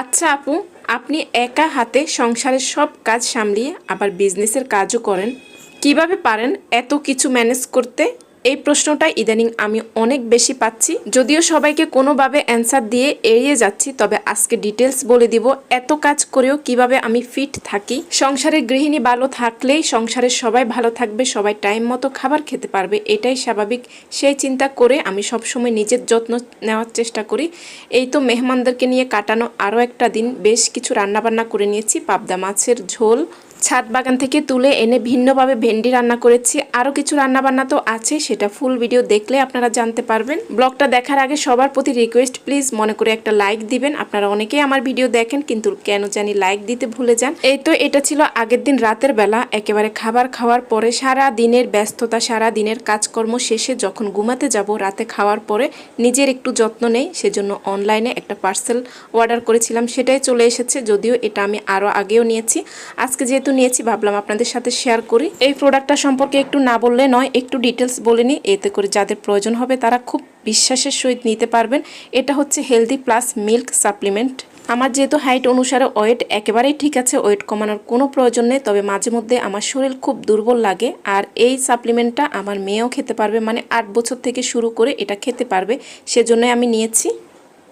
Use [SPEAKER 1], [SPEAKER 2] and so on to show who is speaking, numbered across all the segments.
[SPEAKER 1] আচ্ছা আপু, আপনি একা হাতে সংসারের সব কাজ সামলিয়ে আবার বিজনেসের কাজও করেন। কীভাবে পারেন এত কিছু ম্যানেজ করতে? এই প্রশ্নটা ইদানিং আমি অনেক বেশি পাচ্ছি। যদিও সবাইকে কোনোভাবে অ্যান্সার দিয়ে এড়িয়ে যাচ্ছি, তবে আজকে ডিটেলস বলে দিব এত কাজ করেও কীভাবে আমি ফিট থাকি। সংসারের গৃহিণী ভালো থাকলেই সংসারের সবাই ভালো থাকবে, সবাই টাইম মতো খাবার খেতে পারবে, এটাই স্বাভাবিক। সেই চিন্তা করে আমি সবসময় নিজের যত্ন নেওয়ার চেষ্টা করি। এই তো মেহমানদেরকে নিয়ে কাটানো আরও একটা দিন, বেশ কিছু রান্নাবান্না করে নিয়েছি, পাবদা মাছের ঝোল, ছাদ বাগান থেকে তুলে এনে ভিন্নভাবে ভেন্ডি রান্না করেছি আরও কিছু রান্নাবান্না তো আছে, সেটা ফুল ভিডিও দেখলে আপনারা জানতে পারবেন। ব্লগটা দেখার আগে সবার প্রতি রিকোয়েস্ট প্লিজ মনে করে একটা লাইক দিবেন। আপনারা অনেকেই আমার ভিডিও দেখেন, কিন্তু কেন জানি লাইক দিতে ভুলে যান। এই তো এটা ছিল আগের দিন রাতের বেলা, একেবারে খাবার খাওয়ার পরে, সারা দিনের ব্যস্ততা, সারা দিনের কাজকর্ম শেষে যখন ঘুমাতে যাব, রাতে খাওয়ার পরে নিজের একটু যত্ন নেই, সেজন্য অনলাইনে একটা পার্সেল অর্ডার করেছিলাম, সেটাই চলে এসেছে, যদিও এটা আমি আরও আগেও নিয়েছি। আজকে যেহেতু নিয়েছি, ভাবলাম আপনাদের সাথে শেয়ার করি। এই প্রোডাক্টটা সম্পর্কে একটু না বললে নয়, একটু ডিটেলস বলে নিই। এতে করে যাদের প্রয়োজন হবে তারা খুব বিশ্বাসের সহিত নিতে পারবেন। এটা হচ্ছে হেলদি প্লাস মিল্ক সাপ্লিমেন্ট আমার যেহেতু হাইট অনুসারে ওয়েট একেবারেই ঠিক আছে ওয়েট কমানোর কোনো প্রয়োজন নেই, তবে মাঝে মধ্যে আমার শরীর খুব দুর্বল লাগে আর এই সাপ্লিমেন্টটা আমার মেয়েও খেতে পারবে মানে আট বছর থেকে শুরু করে এটা খেতে পারবে। সেজন্যই আমি নিয়েছি।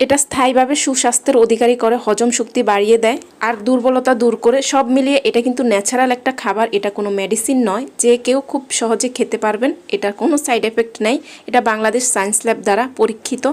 [SPEAKER 1] এটা স্থায়ীভাবে সুস্বাস্থ্যের অধিকারী করে, হজম শক্তি বাড়িয়ে দেয় আর দুর্বলতা দূর করে। সব মিলিয়ে এটা কিন্তু ন্যাচারাল একটা খাবার, এটা কোনো মেডিসিন নয়। যে কেউ খুব সহজে খেতে পারবেন, এটার কোনো সাইড এফেক্ট নেই। এটা বাংলাদেশ সায়েন্স ল্যাব দ্বারা পরীক্ষিত।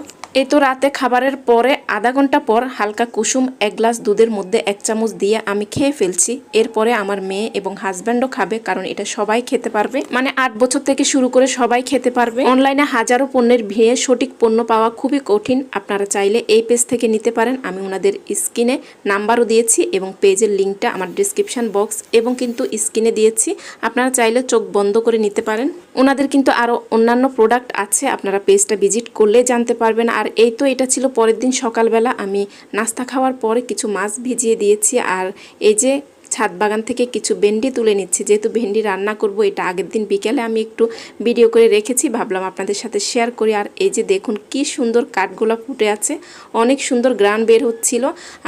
[SPEAKER 1] এ তো রাতে খাবারের পরে আধা ঘণ্টা পর হালকা কুসুম এক গ্লাস দুধের মধ্যে এক চামচ দিয়ে আমি খেয়ে ফেলছি। এরপরে আমার মেয়ে এবং হাজব্যান্ডও খাবে, কারণ এটা সবাই খেতে পারবে। মানে আট বছর থেকে শুরু করে সবাই খেতে পারবে। অনলাইনে হাজারো পণ্যের ভিড়ে সঠিক পণ্য পাওয়া খুবই কঠিন। আপনারা চাইলে এই পেজ থেকে নিতে পারেন। আমি ওনাদের স্ক্রিনে নাম্বারও দিয়েছি এবং পেজের লিঙ্কটা আমার ডিসক্রিপশন বক্স এবং কিন্তু স্ক্রিনে দিয়েছি। আপনারা চাইলে চোখ বন্ধ করে নিতে পারেন। ওনাদের কিন্তু আরও অন্যান্য প্রোডাক্ট আছে, আপনারা পেজটা ভিজিট করলে জানতে পারবেন। আর এই তো এটা ছিল পরের দিন সকালবেলা, আমি নাস্তা খাওয়ার পরে কিছু মাছ ভিজিয়ে দিয়েছি। আর এই যে ছাদ বাগান থেকে কিছু ভেন্ডি তুলে নিচ্ছি। যেহেতু ভেন্ডি রান্না করব, এটা আগের দিন বিকেলে আমি একটু ভিডিও করে রেখেছি, ভাবলাম আপনাদের সাথে শেয়ার করি। আর এই যে দেখুন কি সুন্দর কাঠগোলা ফুটে আছে, অনেক সুন্দর গ্রান বের হচ্ছিল।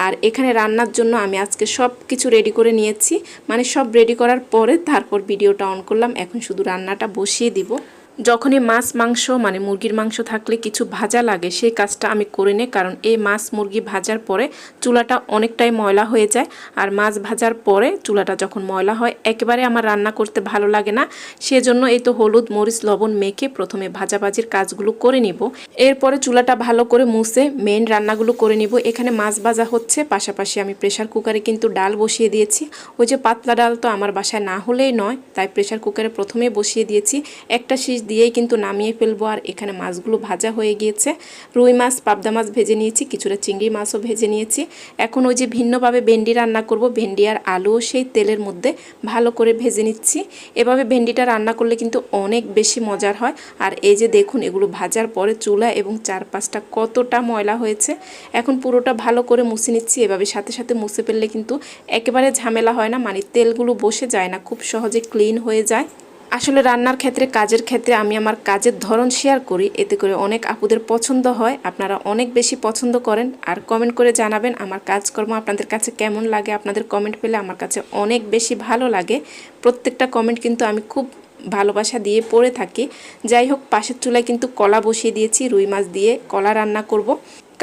[SPEAKER 1] আর এখানে রান্নার জন্য আমি আজকে সব কিছু রেডি করে নিয়েছি। মানে সব রেডি করার পরে তারপর ভিডিওটা অন করলাম। এখন শুধু রান্নাটা বসিয়ে দিব। যখনই মাছ, মাংস মানে মুরগির মাংস থাকলে কিছু ভাজা লাগে সেই কাজটা আমি করে নিই কারণ এই মাছ, মুরগি ভাজার পরে চুলাটা অনেকটাই ময়লা হয়ে যায়। আর মাছ ভাজার পরে চুলাটা যখন ময়লা হয়, একেবারে আমার রান্না করতে ভালো লাগে না। সেজন্য এই তো হলুদ, মরিচ, লবণ মেখে প্রথমে ভাজাভাজির কাজগুলো করে নিব। এরপরে চুলাটা ভালো করে মুছে মেন রান্নাগুলো করে নিব। এখানে মাছ ভাজা হচ্ছে, পাশাপাশি আমি প্রেশার কুকারে কিন্তু ডাল বসিয়ে দিয়েছি। ওই যে পাতলা ডাল তো আমার বাসায় না হলেই নয়, তাই প্রেশার কুকারে প্রথমে বসিয়ে দিয়েছি। একটা শীষ দিয়েই কিন্তু নামিয়ে ফেলব। আর এখানে মাছগুলো ভাজা হয়ে গিয়েছে। রুই মাছ, পাবদা মাছ ভেজে নিয়েছি, কিছুটা চিংড়ি মাছও ভেজে নিয়েছি। এখন ওই যে ভিন্নভাবে ভেন্ডি রান্না করব, ভেন্ডি আর আলুও সেই তেলের মধ্যে ভালো করে ভেজে নিচ্ছি। এভাবে ভেন্ডিটা রান্না করলে কিন্তু অনেক বেশি মজার হয়। আর এই যে দেখুন, এগুলো ভাজার পরে চুলা এবং চারপাশটা কতটা ময়লা হয়েছে। এখন পুরোটা ভালো করে মুছে নিচ্ছি। এভাবে সাথে সাথে মুছে ফেললে কিন্তু একেবারে ঝামেলা হয় না মানে তেলগুলো বসে যায় না, খুব সহজে ক্লিন হয়ে যায়। আসলে রান্নার ক্ষেত্রে, কাজের ক্ষেত্রে আমি আমার কাজের ধরন শেয়ার করি। এতে করে অনেক আপুদের পছন্দ হয়। আপনারা অনেক বেশি পছন্দ করেন। আর কমেন্ট করে জানাবেন আমার কাজকর্ম আপনাদের কাছে কেমন লাগে। আপনাদের কমেন্ট পেলে আমার কাছে অনেক বেশি ভালো লাগে। প্রত্যেকটা কমেন্ট কিন্তু আমি খুব ভালোবাসা দিয়ে পড়ে থাকি। যাই হোক, পাশের চুলায় কিন্তু কলা বসিয়ে দিয়েছি, রুই মাছ দিয়ে কলা রান্না করব।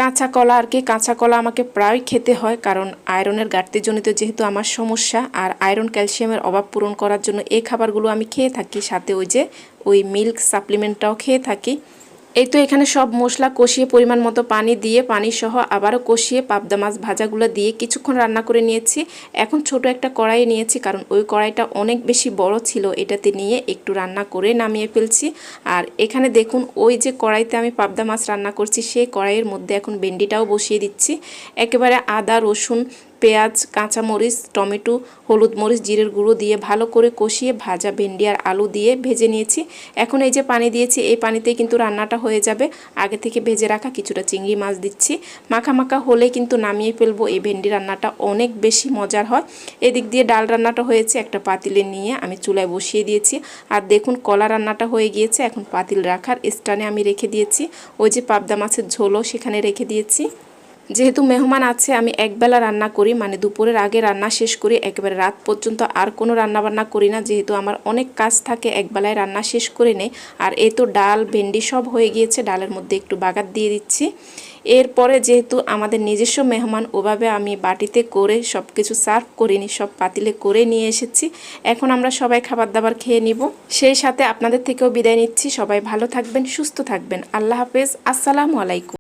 [SPEAKER 1] কাঁচা কলা আর কি কাঁচা কলা আমাকে প্রায় খেতে হয়, কারণ আয়রনের ঘাটতিজনিত যেহেতু আমার সমস্যা, আর আয়রন ক্যালসিয়ামের অভাব পূরণ করার জন্য এই খাবারগুলো আমি খেয়ে থাকি। সাথে ওই যে ওই মিল্ক সাপ্লিমেন্টটাও খেয়ে থাকি। এই তো এখানে সব মশলা কষিয়ে পরিমাণ মতো পানি দিয়ে, পানি সহ আবারও কষিয়ে পাবদা মাছ ভাজাগুলো দিয়ে কিছুক্ষণ রান্না করে নিয়েছি। এখন ছোট একটা কড়াই নিয়েছি কারণ ওই কড়াইটা অনেক বেশি বড় ছিল, এটাতে নিয়ে একটু রান্না করে নামিয়ে ফেলছি। আর এখানে দেখুন, ওই যে কড়াইতে আমি পাবদা মাছ রান্না করছি, সেই কড়াইয়ের মধ্যে এখন ভেন্ডিটাও বসিয়ে দিচ্ছি। একেবারে আদা, রসুন পেঁয়াজ, কাঁচামরিচ, টমেটো, হলুদ মরিচ, জিরের গুঁড়ো দিয়ে ভালো করে কষিয়ে ভাজা ভেন্ডি আর আলু দিয়ে ভেজে নিয়েছি। এখন এই যে পানি দিয়েছি, এই পানিতেই কিন্তু রান্নাটা হয়ে যাবে। আগে থেকে ভেজে রাখা কিছুটা চিংড়ি মাছ দিচ্ছি। মাখা মাখা হলে কিন্তু নামিয়ে ফেলব এই ভেন্ডি রান্নাটা, অনেক বেশি মজার হয়। এদিক দিয়ে ডাল রান্নাটা হয়েছে, একটা পাতিলে নিয়ে আমি চুলায় বসিয়ে দিয়েছি। আর দেখুন, কলা রান্নাটা হয়ে গিয়েছে, এখন পাতিল রাখার স্টানে আমি রেখে দিয়েছি। ওই যে পাবদা মাছের ঝোলও সেখানে রেখে দিয়েছি। যেহেতু মেহমান আছে, আমি একবেলা রান্না করি মানে দুপুরের আগে রান্না শেষ করি, একেবারে রাত পর্যন্ত আর কোনো রান্না বান্না করি না, যেহেতু আমার অনেক কাজ থাকে, একবেলায় রান্না শেষ করে নেই। আর এই তো ডাল, ভেন্ডি সব হয়ে গিয়েছে, ডালের মধ্যে একটু বাগাত দিয়ে দিচ্ছি। এরপরে যেহেতু আমাদের নিজস্ব মেহমান, ওভাবে আমি বাটিতে করে সব কিছু সার্ভ করিনি, সব পাতিলে করে নিয়ে এসেছি। এখন আমরা সবাই খাবার দাবার খেয়ে নিব। সেই সাথে আপনাদের থেকেও বিদায় নিচ্ছি। সবাই ভালো থাকবেন, সুস্থ থাকবেন। আল্লাহ হাফেজ। আসসালামু আলাইকুম।